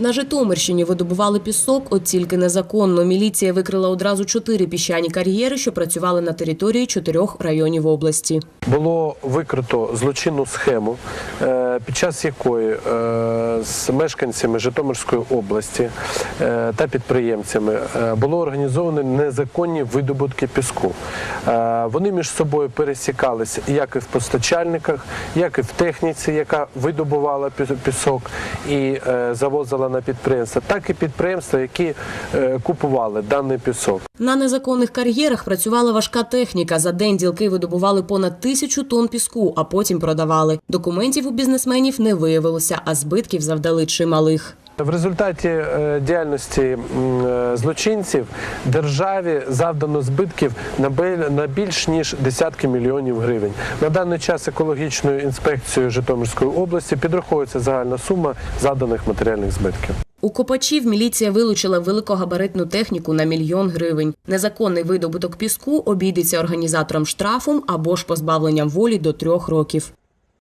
На Житомирщині видобували пісок, от тільки незаконно. Міліція викрила одразу чотири піщані кар'єри, що працювали на території чотирьох районів області. Було викрито злочинну схему, е, під час якої е, з мешканцями Житомирської області е, та підприємцями було організовано незаконні видобутки піску. Вони між собою пересікалися як і в постачальниках, як і в техніці, яка видобувала пісок і завозила на підприємства, так і підприємства, які е, купували даний пісок. На незаконних кар'єрах працювала важка техніка. За день ділки видобували понад тисячу тонн піску, а потім продавали. Документів у бізнесменів не виявилося, а збитків завдали чималих. В результаті е, діяльності е, злочинців державі завдано збитків на більш ніж десятки мільйонів гривень. На даний час екологічною інспекцією Житомирської області підраховується загальна сума заданих матеріальних збитків. У копачів міліція вилучила великогабаритну техніку на мільйон гривень. Незаконний видобуток піску обійдеться організаторам штрафом або ж позбавленням волі до трьох років.